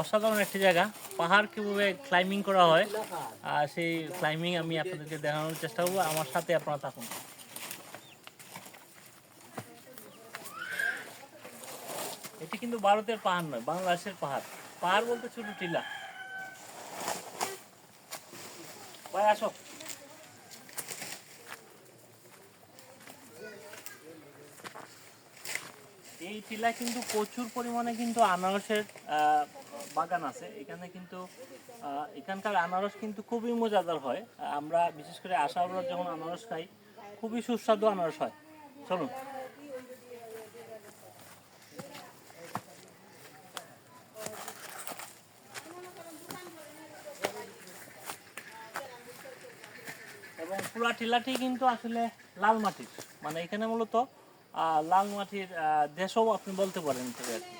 অসাধারণ একটি জায়গা। পাহাড় কীভাবে ক্লাইম্বিং করা হয়, আর সেই ক্লাইম্বিং আমি আপনাদেরকে দেখানোর চেষ্টা করব। আমার সাথে আপনারা থাকুন। এটি কিন্তু ভারতের পাহাড় নয়, বাংলাদেশের পাহাড়। পাহাড় বলতে ছোট টিলা। ভাই, আসো। এই টিলা কিন্তু প্রচুর পরিমাণে কিন্তু আনারসের বাগান আছে। এখানে কিন্তু এখানকার আনারস কিন্তু খুবই মজাদার হয়। আমরা বিশেষ করে আশাওয়ার যখন আনারস খাই, খুবই সুস্বাদু আনারস হয়। চলুন। এবং পুরা টিলাটি কিন্তু আসলে লাল মাটির। মানে এখানে মূলত লাল মাটির দেশও আপনি বলতে পারেন। আর কি।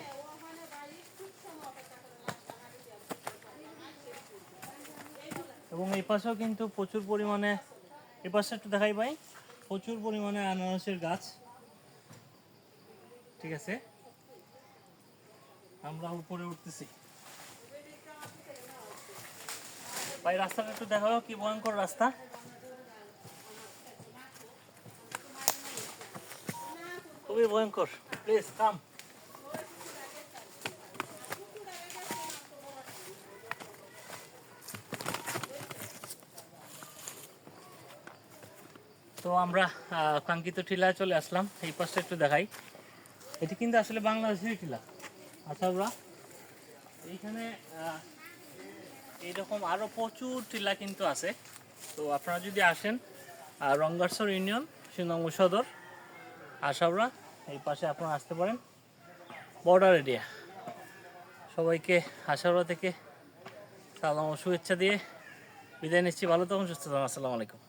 এবং এই পাশেও কিন্তু প্রচুর পরিমাণে, এই পাশে একটু দেখাই ভাই, প্রচুর পরিমাণে আনারসের গাছ। ঠিক আছে? আমরা উপরে উঠতেছি। ভাই, রাস্তাটা একটু দেখাও, কি ভয়ঙ্কর রাস্তা। খুবই ভয়ঙ্কর। Please, come. তো আমরা কাঙ্ক্ষিত টিলায় চলে আসলাম। এই পাশটা একটু দেখাই। এটি কিন্তু আসলে বাংলাদেশের টিলা আমরা এইখানে এইরকম আরও প্রচুর টিলা কিন্তু আছে। তো আপনারা যদি আসেন রঙ্গারসর ইউনিয়ন শিলংমু সদর আশাবরা এই পাশে আপনারা আসতে পারেন। Border area. সবাইকে আশাবরা থেকে সালাম ও শুভেচ্ছা দিয়ে বিদায় নিচ্ছি। ভালো থাকুন, সুস্থ থাকুন। আসসালামু আলাইকুম।